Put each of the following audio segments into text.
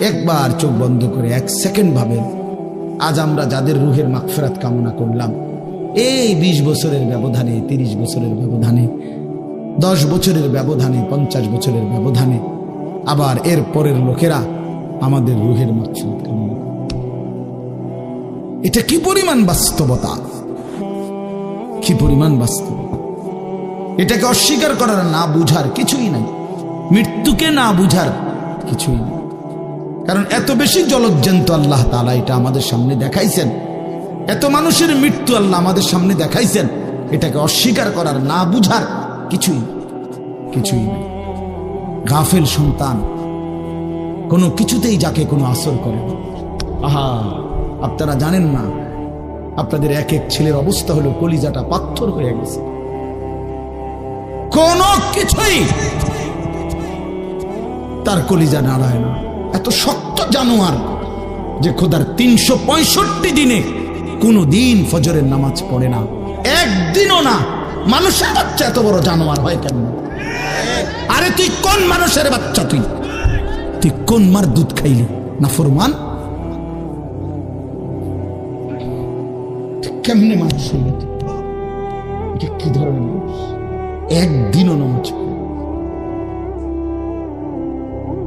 একবার চোখ বন্ধ করে এক সেকেন্ড ভাবেন, আজ আমরা যাদের রুহের মাগফেরাত কামনা করলাম, এই বিশ বছরের ব্যবধানে, তিরিশ বছরের ব্যবধানে, দশ বছরের ব্যবধানে, পঞ্চাশ বছরের ব্যবধানে, আবার এর পরের লোকেরা আমাদের রুহের মাগফিরাত কামনা এটা কি পরিমাণ বাস্তবতা? কি পরিমাণ বাস্তবতা? এটাকে অস্বীকার করার না বুঝার কিছুই নাই। মৃত্যুকে না বুঝার কিছুই নেই। কারণ এত বেশি জলজ্জন্ত আল্লাহ তালা এটা আমাদের সামনে দেখাইছেন। এত মানুষের মৃত্যু আল্লাহ আমাদের সামনে দেখাইছেন। এটাকে অস্বীকার করার, না বুঝার কিছুই কিছুই নেই। গাফেল সন্তান কোনো কিছুতেই যাকে কোনো আসর করে আহা, আপনারা জানেন না, আপনাদের এক এক ছেলের অবস্থা হলো কলিজাটা পাথর হয়ে গেছে। কোন কিছুই তার কলিজা নাড়ায় না। এত শক্ত জানোয়ার যে খোদার তিনশো পঁয়ষট্টি দিনে কোনো দিন ফজরের নামাজ পড়ে না। একদিনও না। মানুষের বাচ্চা এত বড় জানোয়ার হয় কেন? আরে তুই কোন মানুষের বাচ্চা তুই? তুই কোন মার দুধ খাইলি? না ফরমান? কেমনে মানুষ হইল কি ধরনের মানুষ? একদিনও নামাজ পড়ে।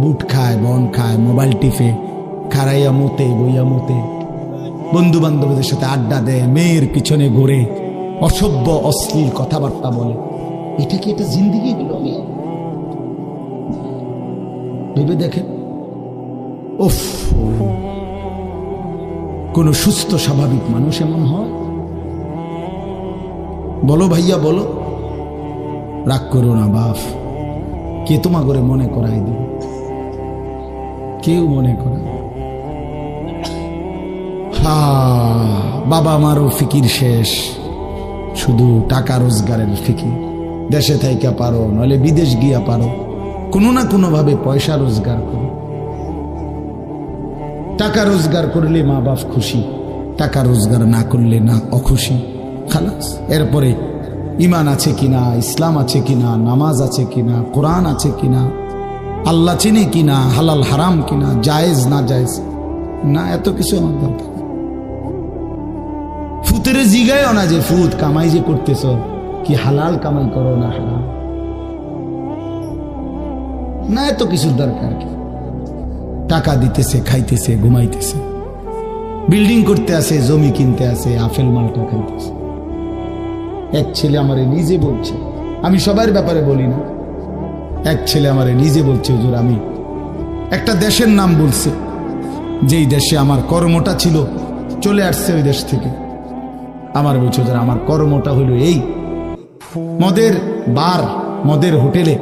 বুট খায়, বন খায়, মোবাইল টিপে খারাইয়া মতে, বইয়া মতে। বন্ধু বান্ধবদের সাথে আড্ডা দেয়, মেয়ের পিছনে ঘুরে, অসভ্য, অশ্লীল কথাবার্তা বলে। এটা কি এটা জিন্দিগি? আমি ভেবে দেখেন। উফ। কোন সুস্থ, স্বাভাবিক মানুষ এমন হয়? বলো ভাইয়া, বলো। রাগ করো না বাপ কে তোমা করে মনে করাই দিবে? কেউ মনে করে বাবা মারও ফিকির শেষ। শুধু টাকা রোজগারের ফিকির। দেশে থাইকা পারো নলে বিদেশ গিয়া পারো। কোনো না কোনো ভাবে পয়সা রোজগার করো। টাকা রোজগার করলে মা বাপ খুশি। টাকা রোজগার না করলে না অখুশি। খালাস, এরপরে ইমান আছে কিনা, ইসলাম আছে কিনা, নামাজ আছে কিনা, কোরআন আছে কিনা আল্লাহ চিনে কিনা, হালাল হারাম কিনা, জায়েজ না জায়েজ? না, এত কিছু আমার দরকার। ফুতের জিগায় না যে ফুত, কামাই যে করতেছ, কি হালাল কামাই করো না হারাম না, এত কিছুর দরকার কি? টাকা দিতেছে, খাইতেছে, ঘুমাইতেছে। বিল্ডিং করতে আসে জমি কিনতে আসে আপেল মালটা খাইতেছে। এক ছেলে আমারে নিজে বলছে, আমি সবার ব্যাপারে বলি না। এক ছেলে আমারে নিজে বলছে, হুজুর, আমি একটা দেশের নাম বলছে। যেই দেশে আমার কর্মটা ছিল, চলে আসছে ওই দেশ থেকে। আমার বলছে, হুজুর, আমার কর্মটা হলো এই। মদের বার, মদের হোটেলে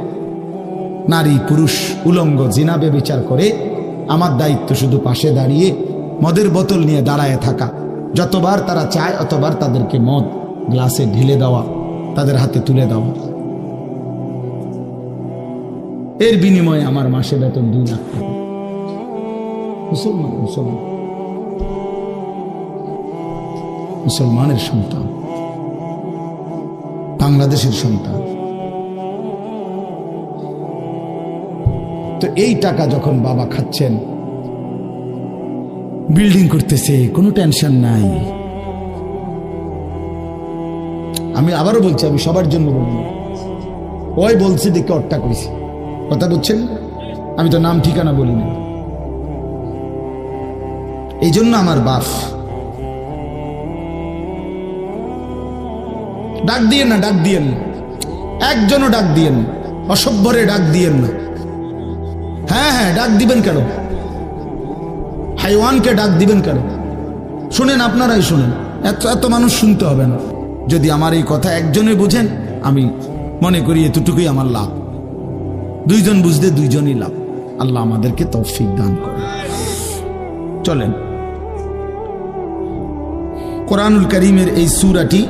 নারী, পুরুষ, উলঙ্গ জিনাবে বিচার করে আমার দায়িত্ব শুধু পাশে দাঁড়িয়ে মদের বোতল নিয়ে দাঁড়ায় থাকা। যতবার তারা চায়, অতবার তাদেরকে মদ গ্লাসে ঢেলে দেওয়া, তাদের হাতে তুলে দেওয়া। এর বিনিময়ে আমার মাসে বেতন দুই লাখ টাকা। মুসলমান মুসলমান। মুসলমানের সন্তান। বাংলাদেশের সন্তান। তো এই টাকা যখন বাবা খাচ্ছেন, বিল্ডিং করতেছে, কোনো টেনশন নাই। আমি আবারও বলছি, আমি সবার জন্য বলি। ওই বলছে দেখে অট্টা কইছি কথা বুঝছেন আমি তো নাম ঠিকানা বলি না এই জন্য আমার বাপ। ডাক দিয়েন না, ডাক দিয়েন একজনও ডাক দিয়েন অসভ্যরে ডাক দিয়েন না। হ্যাঁ হ্যাঁ ডাক দিবেন কেন? হাইওয়ানকে ডাক দিবেন কেন? শুনেন, আপনারাই শুনেন। এত এত মানুষ শুনতে হবে না। যদি আমার এই কথা একজনে বুঝেন, আমি মনে করি এতটুকুই আমার লাভ। দুইজন বুঝতে দুইজনই লাভ। আল্লাহ আমাদেরকে তৌফিক দান করে চলেন। কোরআনুল করিমের এই সুরাটি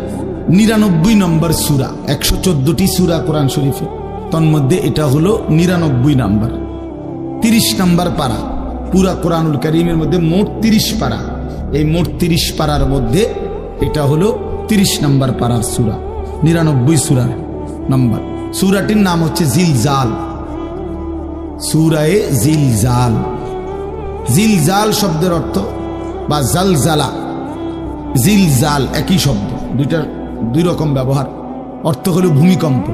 নিরানব্বই নম্বর সুরা, একশো চোদ্দটি সুরা কোরআন শরীফে। তন্মধ্যে এটা হলো নিরানব্বই নাম্বার। তিরিশ নাম্বার পারা, পুরা কোরআনুল করিমের মধ্যে মোট তিরিশ পারা। এই মোট তিরিশ পারার মধ্যে এটা হলো তিরিশ নম্বর পারার সুরা, নিরানব্বই সুরার নম্বর। সুরাটির নাম হচ্ছে জিলজাল। সুরায়ে জিলজাল। জিলজাল শব্দের অর্থ বা জালজালা। জিলজাল একই শব্দ দুইটা দুই রকম ব্যবহার। অর্থ হল ভূমিকম্প।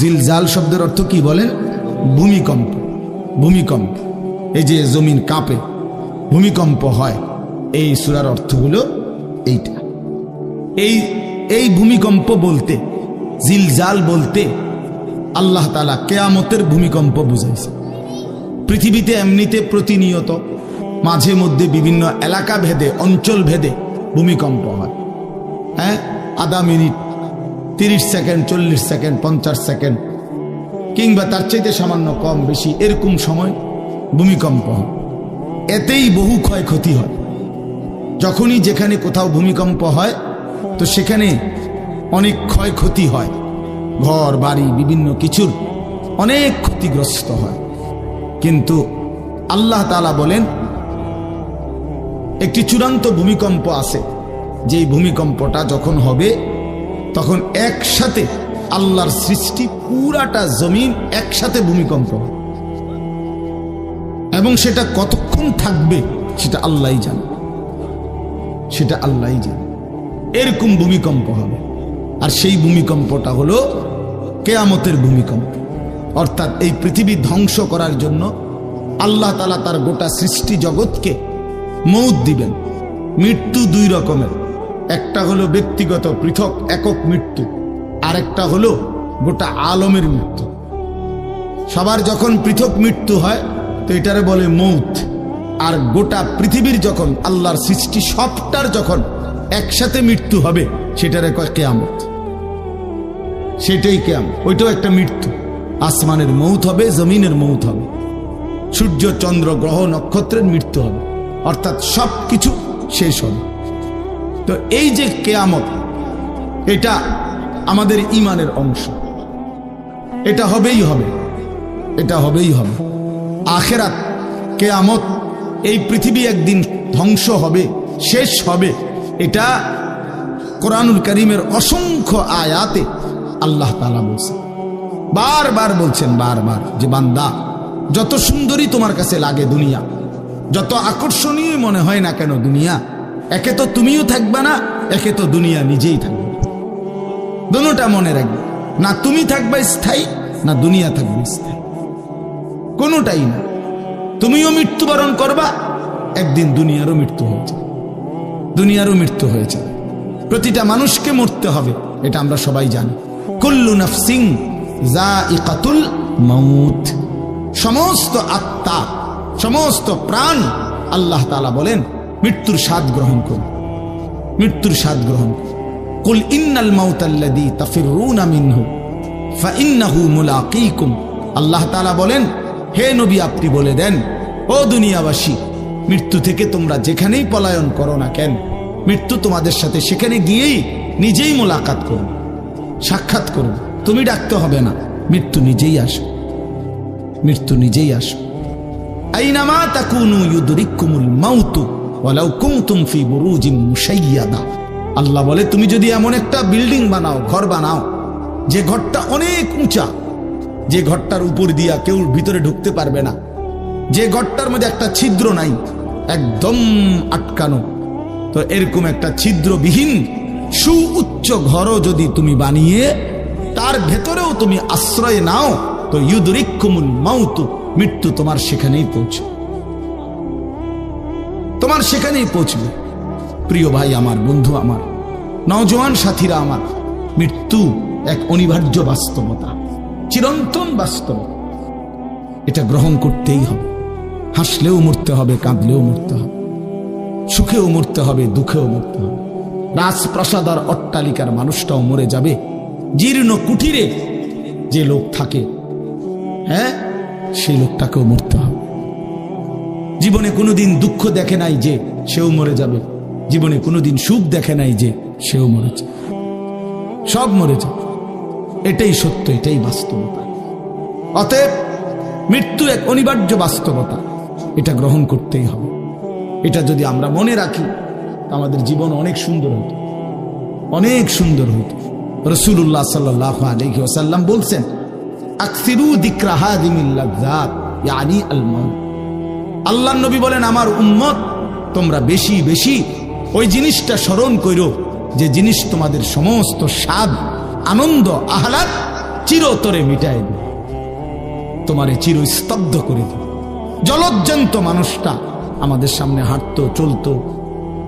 জিলজাল শব্দের অর্থ কি বলেন? ভূমিকম্প। ভূমিকম্প। এই যে জমিন কাঁপে, ভূমিকম্প হয়, এই সুরার অর্থ হলো এইটা। এই এই ভূমিকম্প বলতে, জিলজাল বলতে আল্লাহ তালা কেয়ামতের ভূমিকম্প বুঝাইছে। পৃথিবীতে এমনিতে প্রতিনিয়ত মাঝে মধ্যে বিভিন্ন এলাকা ভেদে, অঞ্চল ভেদে ভূমিকম্প হয়। হ্যাঁ? আধা মিনিট, তিরিশ সেকেন্ড, চল্লিশ সেকেন্ড, পঞ্চাশ সেকেন্ড কিংবা তার চাইতে সামান্য কম বেশি এরকম সময় ভূমিকম্প হয়। এতেই বহু ক্ষয়ক্ষতি হয়। যখনই যেখানে কোথাও ভূমিকম্প হয়, তো সেখানে অনেক ক্ষয়ক্ষতি হয়। ঘর, বাড়ি, বিভিন্ন কিছুর অনেক ক্ষতিগ্রস্ত হয়। কিন্তু আল্লাহ তালা বলেন, একটি চূড়ান্ত ভূমিকম্প আছে। যেই ভূমিকম্পটা যখন হবে, তখন একসাথে আল্লাহর সৃষ্টি পুরাটা জমিন একসাথে ভূমিকম্প। এবং সেটা কতক্ষণ থাকবে, সেটা আল্লাহই জানে। সেটা আল্লাহই জানে। এরকম ভূমিকম্প হবে। আর সেই ভূমিকম্পটা হলো কেয়ামতের ভূমিকম্প। অর্থাৎ এই পৃথিবী ধ্বংস করার জন্য আল্লাহ তালা তার গোটা সৃষ্টি জগৎকে মৌত দিবেন। মৃত্যু দুই রকমের। একটা হলো ব্যক্তিগত পৃথক একক মৃত্যু, আরেকটা হলো গোটা আলমের মৃত্যু। সবার যখন পৃথক মৃত্যু হয়, তো এটারে বলে মৌত। আর গোটা পৃথিবীর যখন আল্লাহর সৃষ্টি সবটার যখন একসাথে মৃত্যু হবে, সেটারে কয় কেয়ামত। সেটাই কেয়াম ওইটাও একটা মৃত্যু। আসমানের মৌত হবে, জমিনের মৌত হবে। সূর্য, চন্দ্র, গ্রহ, নক্ষত্রের মৃত্যু হবে। অর্থাৎ সব কিছু শেষ হবে। তো এই যে কেয়ামত, এটা আমাদের ইমানের অংশ। এটা হবেই হবে। এটা হবেই হবে। আখেরাত, কেয়ামত, এই পৃথিবী একদিন ধ্বংস হবে, শেষ হবে। এটা কোরআনুল করিমের অসংখ্য আয়াতে আল্লাহ তালা বলছে বারবার বলছেন, বারবার, যে বান্দা, যত সুন্দরী তোমার কাছে লাগে দুনিয়া, যত আকর্ষণীয় মনে হয় না কেন দুনিয়া, একে তো তুমিও থাকবে না, একে তো দুনিয়া নিজেই থাকবে। দুটা মনে রাখবে, না তুমি থাকবে স্থায়ী, না দুনিয়া থাকবে স্থায়ী। কোনোটাই না। তুমিও মৃত্যুবরণ করবা, একদিন দুনিয়ারও মৃত্যু হয়ে যাবে। দুনিয়ারও মৃত্যু হয়ে যাবে। প্রতিটা মানুষকে মরতে হবে, এটা আমরা সবাই জানি। সমস্ত আত্মা, সমস্ত প্রাণ আল্লাহ তালা বলেন, মৃত্যুর স্বাদ গ্রহণ করুন। মৃত্যুর স্বাদ গ্রহণ কুল ইন্নাল মাউতাল্লাদি মিনহু, ফাইন্নাহু মুলাকিকুম। আল্লাহ তাআলা বলেন, হে নবী আপনি বলে দেন, ও দুনিয়াবাসী, মৃত্যু থেকে তোমরা যেখানেই পলায়ন করো না কেন, মৃত্যু তোমাদের সাথে সেখানে গিয়েই নিজেই মোলাকাত করুন। সাক্ষাৎ করুন তুমি ডাকতে হবে না। মৃত্যু নিজেই আসো মৃত্যু নিজেই আসো আইনামা তাকুনু ইউদরিকুমুল মাউতু ওয়ালাউ কুনতুম ফি বুরুজিম মুশাইয়াদা। আল্লাহ বলে, তুমি যদি এমন একটা বিল্ডিং বানাও, ঘর বানাও, যে ঘরটা অনেক উঁচা, যে ঘরটার উপর দিয়া কেউ ভিতরে ঢুকতে পারবে না, যে ঘরটার মধ্যে একটা ছিদ্র নাই, একদম আটকানো, তো এরকম একটা ছিদ্রবিহীন সু উচ্চ ঘরও যদি তুমি বানিয়ে, তার ভেতরেও তুমি আশ্রয় নাও, তো ইউদরিকুমুল মাউতু, মৃত্যু তোমার সেখানেই পৌঁছে তোমার সেখানেই পৌঁছবে। প্রিয় ভাই আমার, বন্ধু আমার, নওজোয়ান সাথীরা আমার, মৃত্যু এক অনিবার্য বাস্তবতা, চিরন্তন বাস্তবতা এটা গ্রহণ করতেই হবে। হাসলেও মরতে হবে, কাঁদলেও মরতে হবে। সুখেও মরতে হবে, দুঃখেও মরতে হবে। রাজপ্রাসাদ আর অট্টালিকার মানুষটাও মরে যাবে। জীর্ণ কুঠিরে যে লোক থাকে হ্যাঁ সেই লোকটাকেও মরতে হবে। জীবনে কোনোদিন দুঃখ দেখে নাই যে সেও মরে যাবে। জীবনে কোনোদিন সুখ দেখে নাই যে সেও মরে যাবে। সব মরে যাবে। এটাই সত্য, এটাই বাস্তবতা। অতএব মৃত্যু এক অনিবার্য বাস্তবতা। এটা গ্রহণ করতেই হবে। এটা যদি আমরা মনে রাখি আমাদের জীবন অনেক সুন্দর হতো। অনেক সুন্দর হতো। রসুল্লাহ ওসাল্লাম বলছেন আল্লাহ নবী বলেন, আমার উম্মত, তোমরা বেশি বেশি ওই জিনিসটা স্মরণ করো যে জিনিস তোমাদের সমস্ত স্বাদ, আনন্দ, আহ্লাদ চিরতরে মিটাই দেবে। তোমারে চির স্তব্ধ করে দেবে। জলজ্জন্ত মানুষটা আমাদের সামনে হাঁটতো, চলতো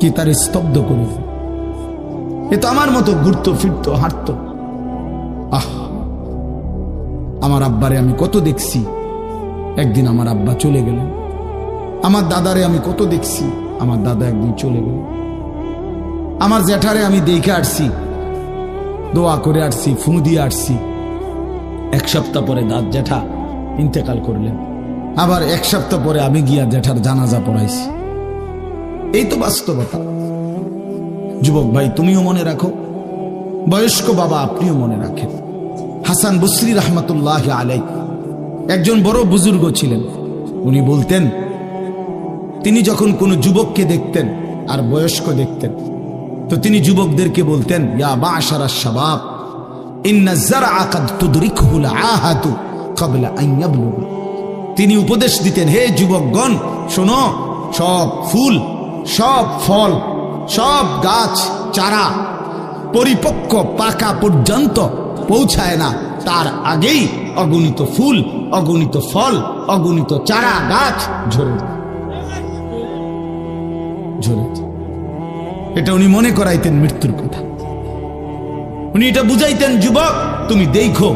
কে তারে স্তব্ধ করে এ তো আমার মতো ঘুরতো, ফিরতো, হাঁটতো। আহ, আমার আব্বারে আমি কত দেখছি। একদিন আমার আব্বা চলে গেলেন। আমার দাদারে আমি কত দেখছি। আমার দাদা একদিন চলে গেল আমার জ্যাঠারে আমি দেখে আসছি। দোয়া করে আসছি, ফু দিয়ে আসছি। এক সপ্তাহ পরে দাঁত জ্যাঠা ইন্তেকাল করলেন। আবার এক সপ্তাহ পরে আমি গিয়া জ্যাঠার জানাজা পড়াইছি। এই তো বাস্তবতা। যুবক ভাই, তুমিও মনে রাখো, বয়স্ক বাবা আপনিও মনে রাখেন। হাসান বসরি রহমতুল্লাহ আলাই একজন বড় বুজুর্গ ছিলেন। উনি বলতেন, তিনি যখন কোনো যুবককে দেখতেন আর বয়স্ক দেখতেন, তো তিনি যুবকদেরকে বলতেন, ইয়া ক্বাবলা আন ইয়াবলুগা। তিনি উপদেশ দিতেন, হে যুবকগণ, শোনো, সব ফুল সব ফল, সব গাছ, চারা পরিপক্ক পাকা পর্যন্ত পৌঁছায় না। তার আগেই অগণিত ফুল, অগণিত ফল, অগণিত চারা, গাছ ঝরে। ঝরে এটা উনি মনে করাইতেন মৃত্যুর কথা। উনি এটা বুঝাইতেন, যুবক, তুমি দেখো,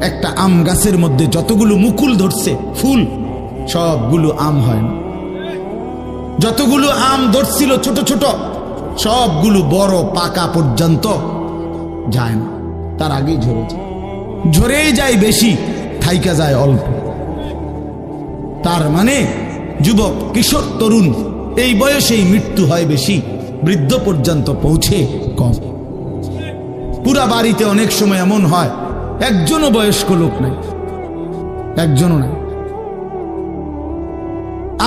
একটা আম গাছের মধ্যে যতগুলো মুকুল ধরছে, ফুল, সবগুলো আম হয় না। যতগুলো আম ধরছিল ছোট ছোট, সবগুলো বড় পাকা পর্যন্ত যায় না। তার আগেই ঝরে যায়। ঝরেই যায় বেশি, থাইকা যায় অল্প। তার মানে যুবক, কিশোর, তরুণ, এই বয়সেই মৃত্যু হয় বেশি, বৃদ্ধ পর্যন্ত পৌঁছে কম। পুরা বাড়িতে অনেক সময় এমন হয়, একজনও বয়স্ক লোক নাই, একজনও নাই।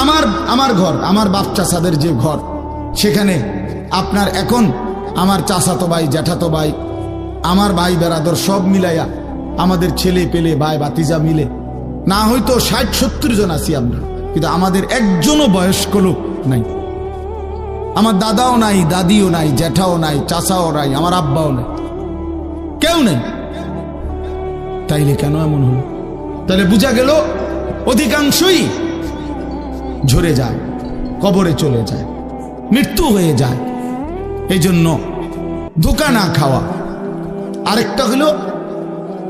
আমার আমার ঘর, আমার বাপ চাষাদের যে ঘর, সেখানে আপনার এখন আমার চাষাতো ভাই, জ্যাঠাতো ভাই, আমার ভাই বেড়াদর সব মিলাইয়া আমাদের ছেলে পেলে, ভাই বাতিজা মিলে, না হয়তো ষাট, সত্তর জন আছি আমরা, কিন্তু আমাদের একজনও বয়স্ক লোক নাই। আমার দাদাও নাই, দাদিও নাই, জ্যাঠাও নাই, চাচাও নাই, আমার আব্বাও নাই। কেউ নেই। তাইলে কেন এমন হলো? তাহলে বোঝা গেল, অধিকাংশই ঝরে যায়, কবরে চলে যায়, মৃত্যু হয়ে যায়। এই জন্য ধোকা না খাওয়া। আরেকটা হলো,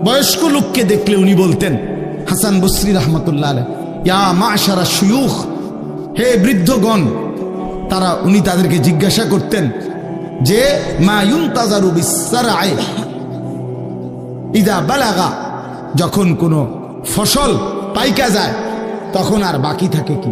বয়স্ক লোককে দেখলে উনি বলতেন, হাসান বসরি রহমতুল্লাহ ইয়া মাশারা শুয়ুখ, হে বৃদ্ধগণ। তারা উনি তাদেরকে জিজ্ঞাসা করতেন যে, মা ইউনতাজারু বিসসারআই? ইদা বালাগা। যখন কোনো ফসল পাইকা যায়, তখন আর বাকি থাকে কি?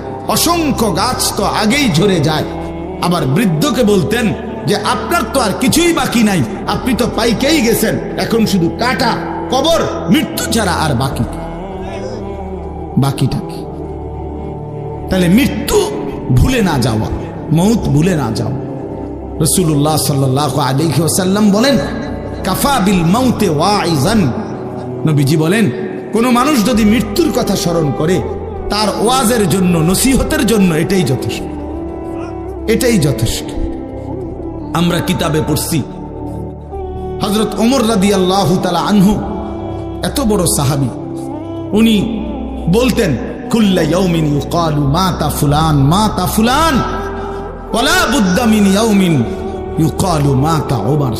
অসংখ্য গাছ তো আগেই ঝরে যায়। আবার বৃদ্ধকে বলতেন যে, আপনার তো আর কিছুই বাকি নাই। আপনি তো পাইকেই গেছেন। এখন শুধু কাটা, কবর, মৃত্যু ছাড়া আর বাকি বাকিটা কি? তাহলে মৃত্যু ভুলে না যাওয়া, মৌত ভুলে না যাওয়া। রসুল্লাহ সাল্লাহ আলিহি ওসাল্লাম বলেন, কাফা বিল মৌতে ওয়াইজান নবীজি বলেন, কোন মানুষ যদি মৃত্যুর কথা স্মরণ করে তার ওয়াজের জন্য, নসিহতের জন্য এটাই যথেষ্ট। এটাই যথেষ্ট। আমরা কিতাবে পড়ছি হজরত ওমর রাদি আল্লাহ তালা আনহু, এত বড় সাহাবি। উনি বলতেন মাতা ফুলান ফুলান, ওয়ালা বুদ্দা মিন ইয়াউমিন ইউকালু মাতা ওমর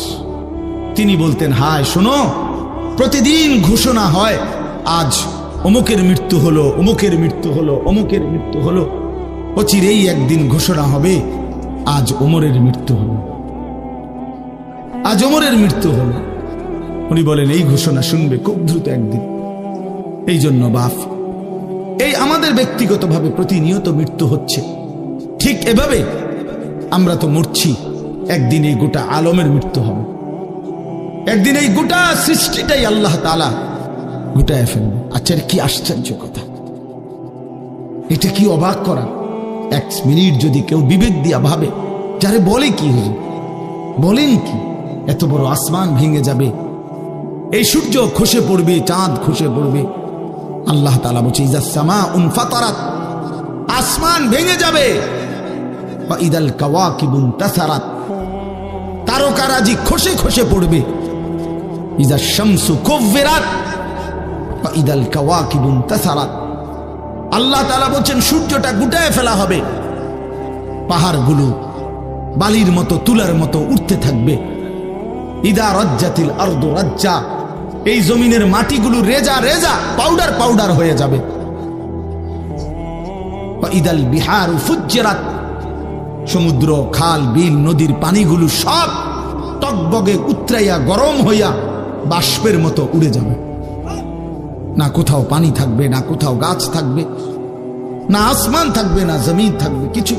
তিনি বলতেন, হায়, শোনো, প্রতিদিন ঘোষণা হয়, আজ অমুকের মৃত্যু হলো, অমুকের মৃত্যু হলো, অমুকের মৃত্যু হলো। অচিরেই একদিন ঘোষণা হবে, আজ ওমরের মৃত্যু হলো। আজ ওমরের মৃত্যু হলো। উনি বলেন, এই ঘোষণা শুনবে খুব দ্রুত একদিন। এই জন্য বাপ এই আমাদের ব্যক্তিগতভাবে প্রতিনিয়ত মৃত্যু হচ্ছে। ঠিক এভাবে আমরা তো মরছি, একদিন এই গোটা আলমের মৃত্যু হবে। একদিন এই গোটা সৃষ্টিটাই আল্লাহ তালা গোটায় ফেলবে। আচ্ছা কি আশ্চর্য কথা? এটা কি অবাক করা? এক মিনিট যদি কেউ বিবেক দিয়া ভাবে, যারে বলে কি হুজুর বলেন কি? এত বড় আসমান ভেঙে যাবে। এই সূর্য খসে পড়বে, চাঁদ খসে পড়বে। আল্লাহ তালা বলছে ইজা সামা উনফাতারাত আসমান ভেঙে যাবে। ইদাল কাওয়া কিবুন তাসারাত, তারকারাজি খসে খসে পড়বে। ইজা শামসু কুফিরাত বা ইদাল কাওয়া কিবুন তাসারাত আল্লাহ সূর্যটা গুটায় ফেলা হবে। পাহাড়গুলো বালির মতো, তুলার মতো উঠতে থাকবে। ইদা রাজ্জা। এই জমিনের মাটিগুলো রেজা রেজা, পাউডার পাউডার হয়ে যাবে। ইদাল বিহার ফুজ্জেরাত। সমুদ্র, খাল, বিল, নদীর পানিগুলো সব টকবগে উতরাইয়া, গরম হইয়া বাষ্পের মতো উড়ে যাবে। না কোথাও পানি থাকবে, না কোথাও গাছ থাকবে, না আসমান থাকবে, না জমিন থাকবে, কিছু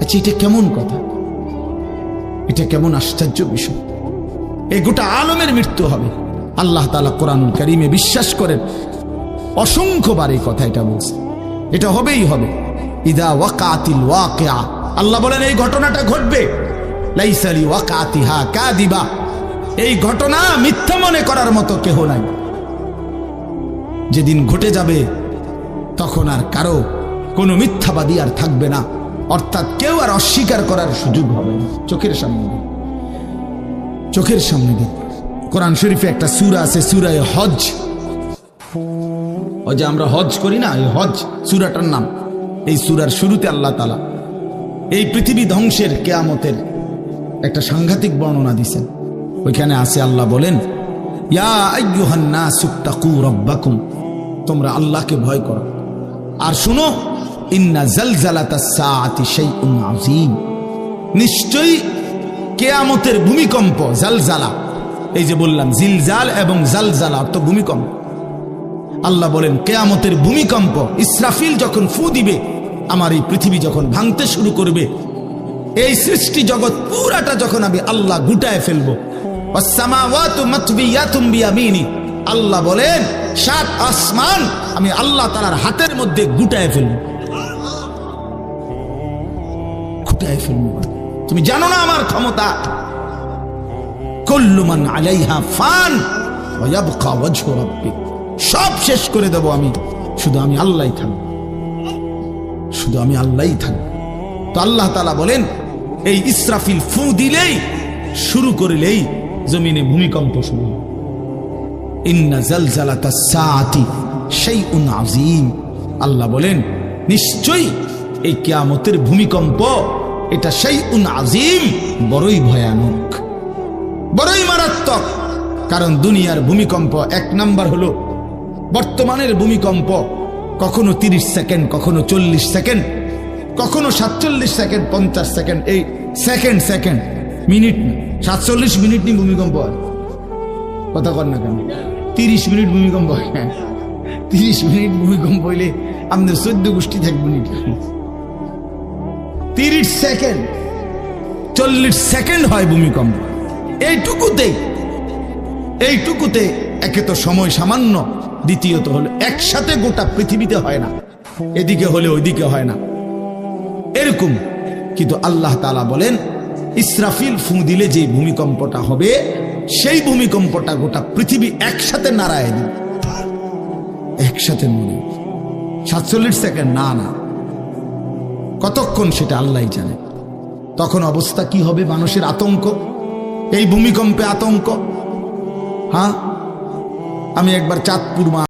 আচ্ছা এটা কেমন কথা? এটা কেমন আশ্চর্য বিষয়। এই গোটা আলমের মৃত্যু হবে। আল্লাহ তালা কোরআনুল করিমে বিশ্বাস করেন। অসংখ্যবার এই কথা এটা বলছে। এটা হবেই হবে। ইদা ওয়াকাতিল ওয়াকিয়া। আল্লাহ বলেন, এই ঘটনাটা ঘটবে। লাইসালি ওয়াকাতিহা কাদিবা এই ঘটনা মিথ্যা মনে করার মতো কেহ নাই। যেদিন ঘটে যাবে, তখন আর কারও কোনো মিথ্যাবাদী আর থাকবে না। অর্থাৎ কেউ আর অস্বীকার করার সুযোগ হবে চোখের সামনে চোখের সামনে কোরআন শরীফে একটা সুরা আছে, সুরায় হজ ওই যে আমরা হজ করি না, এই হজ সুরাটার নাম। এই সুরার শুরুতে আল্লাহ তালা এই পৃথিবী ধ্বংসের কেয়ামতের একটা সাংঘাতিক বর্ণনা দিছেন। ওইখানে আছে, আল্লাহ বলেন, ইয়া আইয়ুহান নাসু তাকু রাব্বাকুম। তোমরা আল্লাহকে ভয় করো। আর শুনো, ইন্না শাইউন নিশ্চয়ই কেয়ামতের ভূমিকম্প, জালজালা, এই যে বললাম, জিলজাল এবং জালজালা অর্থ ভূমিকম্প। আল্লাহ বলেন, কেয়ামতের ভূমিকম্প, ইসরাফিল যখন ফু দিবে, আমার এই পৃথিবী যখন ভাঙতে শুরু করবে, এই সৃষ্টি জগৎ পুরাটা যখন আমি আল্লাহ গুটায় ফেলব। আল্লাহ বলেন, সাত আসমান আমি আল্লাহ তালার হাতের মধ্যে গুটায় ফেলব। গুটায় ফেলব। তুমি জানো না আমার ক্ষমতা? কল্লুমান আলাইহা ফান সব শেষ করে দেব আমি। শুধু আমি আল্লাহই থাকব। শুধু আমি আল্লাহই থাকব। তো আল্লাহ তালা বলেন, এই ইসরাফিল ফু দিলেই, শুরু করলেই জমিনে ভূমিকম্প শুরু হবে। আল্লাহ বলেন, নিশ্চয়ই এই কিয়ামতের ভূমিকম্প, এটা শাইউন আযীম, বড়ই ভয়ানক, বড়ই মারাত্মক। কারণ দুনিয়ার ভূমিকম্প এক নাম্বার হলো, বর্তমানের ভূমিকম্প কখনো তিরিশ সেকেন্ড, কখনো চল্লিশ সেকেন্ড, কখনো সাতচল্লিশ সেকেন্ড, পঞ্চাশ সেকেন্ড, এই সেকেন্ড সেকেন্ড, মিনিট সাতচল্লিশ মিনিট নি ভূমিকম্প কথা কর না কেন? তিরিশ মিনিট ভূমিকম্প হয় হ্যাঁ তিরিশ মিনিট ভূমিকম্প হইলে আমাদের চোদ্দ গোষ্ঠী থাকবে মিনিট তিরিশ সেকেন্ড, চল্লিশ সেকেন্ড হয় ভূমিকম্প। এইটুকুতে এইটুকুতে একে তো সময় সামান্য, দ্বিতীয়ত হলো একসাথে গোটা পৃথিবীতে হয় না। এদিকে হলে ওইদিকে হয় না। এরকম। কিন্তু আল্লাহ তালা বলেন, ইসরাফিল ফু দিলে যে ভূমিকম্পটা হবে সেই ভূমিকম্পটা গোটা পৃথিবী একসাথে নাড়ায় দিল। একসাথে মরে সাতচল্লিশ সেকেন্ড, না না। কতক্ষণ সেটা আল্লাহ জানে। তখন অবস্থা কি হবে? মানুষের আতঙ্ক? এই ভূমিকম্পে আতঙ্ক? হ্যাঁ? আমি একবার চাঁদপুর মা